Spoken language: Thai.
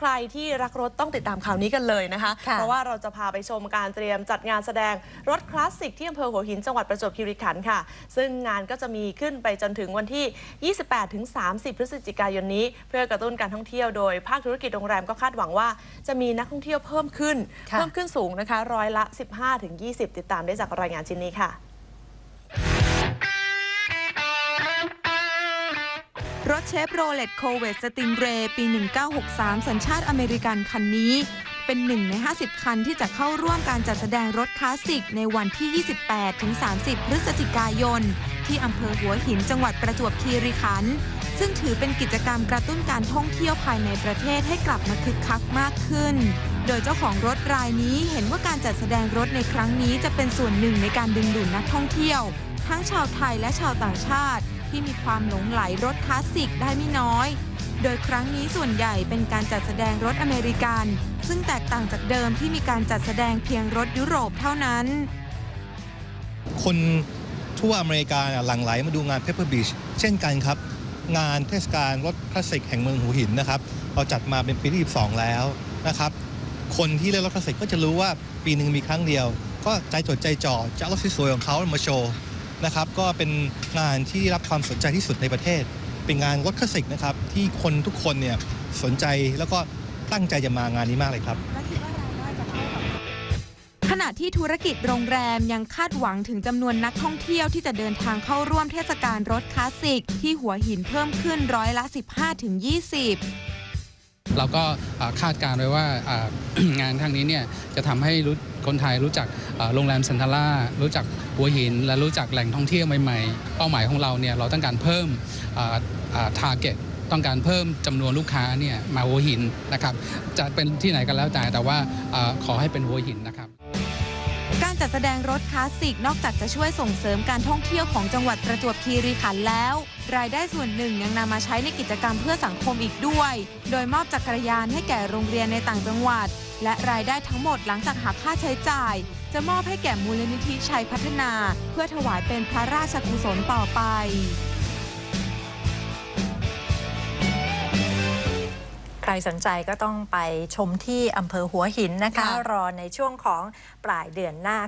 ใครที่รักรถต้องติดตามข่าวนี้กันเลยนะคะ ค่ะ เพราะว่าเราจะพาไปชมการเตรียมจัดงานแสดงรถคลาสสิกที่อำเภอหัวหินจังหวัดประจวบคีรีขันธ์ค่ะ ซึ่งงานก็จะมีขึ้นไปจนถึงวันที่ 28ถึง30 พฤศจิกายนนี้ เพื่อกระตุ้นการท่องเที่ยวโดยภาคธุรกิจโรงแรมก็คาดหวังว่า จะมีนักท่องเที่ยวเพิ่มขึ้น ค่ะ เพิ่มขึ้นสูงนะคะร้อยละ 15ถึง20 ติดตามได้จากรายงานชิ้นนี้ค่ะ เชฟโรเลตโคเวตสติงเรปี 1963 สัญชาติอเมริกันคันนี้ เป็นหนึ่งใน 50 คันที่จะเข้าร่วมการจัดแสดงรถคลาสสิกในวันที่ 28-30 พฤศจิกายน ที่อำเภอหัวหินจังหวัดประจวบคีรีขันธ์ซึ่งถือเป็นกิจกรรมกระตุ้นการท่องเที่ยวภายในประเทศให้กลับมาคึกคักมากขึ้น โดยเจ้าของรถรายนี้เห็นว่าการจัดแสดงรถในครั้งนี้จะเป็นส่วนหนึ่งในการดึงดูดนักท่องเที่ยว ทั้งชาวไทยและชาวต่างชาติ ที่มีความหลงไหลรถคลาสสิกได้ไม่น้อย โดยครั้งนี้ส่วนใหญ่เป็นการจัดแสดงรถอเมริกัน ซึ่งแตกต่างจากเดิมที่มีการจัดแสดงเพียงรถยุโรปเท่านั้น คนทั่วอเมริกาหลั่งไหลมาดูงาน Pepper Beach เช่นกันครับ งานเทศกาลรถคลาสสิกแห่งเมืองหัวหินนะครับเราจัดมาเป็นปีที่12แล้วนะครับคนที่เล่นรถคลาสสิกก็จะรู้ว่าปีหนึ่งมีครั้งเดียว ก็ใจจดใจจ่อจะเอารถสวยๆของเขามาโชว์ นะครับก็เป็นงานที่รับความสนใจที่สุดในประเทศ เป็นงานรถคลาสสิกนะครับที่คนทุกคนเนี่ยสนใจแล้วก็ตั้งใจจะมางานนี้มากเลยครับ ขณะที่ธุรกิจโรงแรมยังคาดหวังถึงจำนวนนักท่องเที่ยวที่จะเดินทางเข้าร่วมเทศกาลรถคลาสสิก ที่หัวหินเพิ่มขึ้นร้อยละ 15-20 เราก็คาดการณ์ไว้ว่างานครั้งนี้เนี่ยจะทำให้คนไทยรู้จักโรงแรมเซนทาร่ารู้จักหัวหิน และรู้จักแหล่งท่องเที่ยวใหม่ๆ เป้าหมายของเราเนี่ยเราต้องการเพิ่มทาร์เก็ตต้องการเพิ่มจำนวนลูกค้าเนี่ยมาหัวหินนะครับจะเป็นที่ไหนกันแล้วแต่แต่ว่าขอให้เป็นหัวหินนะครับ จัดแสดงรถคลาสสิกนอกจากจะช่วยส่งเสริมการท่องเที่ยวของจังหวัดประจวบคีรีขันธ์แล้ว รายได้ส่วนหนึ่งยังนำมาใช้ในกิจกรรมเพื่อสังคมอีกด้วย โดยมอบจักรยานให้แก่โรงเรียนในต่างจังหวัด และรายได้ทั้งหมดหลังจากหักค่าใช้จ่าย จะมอบให้แก่มูลนิธิชัยพัฒนา เพื่อถวายเป็นพระราชกุศลต่อไป ใครสนใจก็ต้องไปชมที่อำเภอหัวหินนะคะค่ะรอในช่วงของปลายเดือนหน้า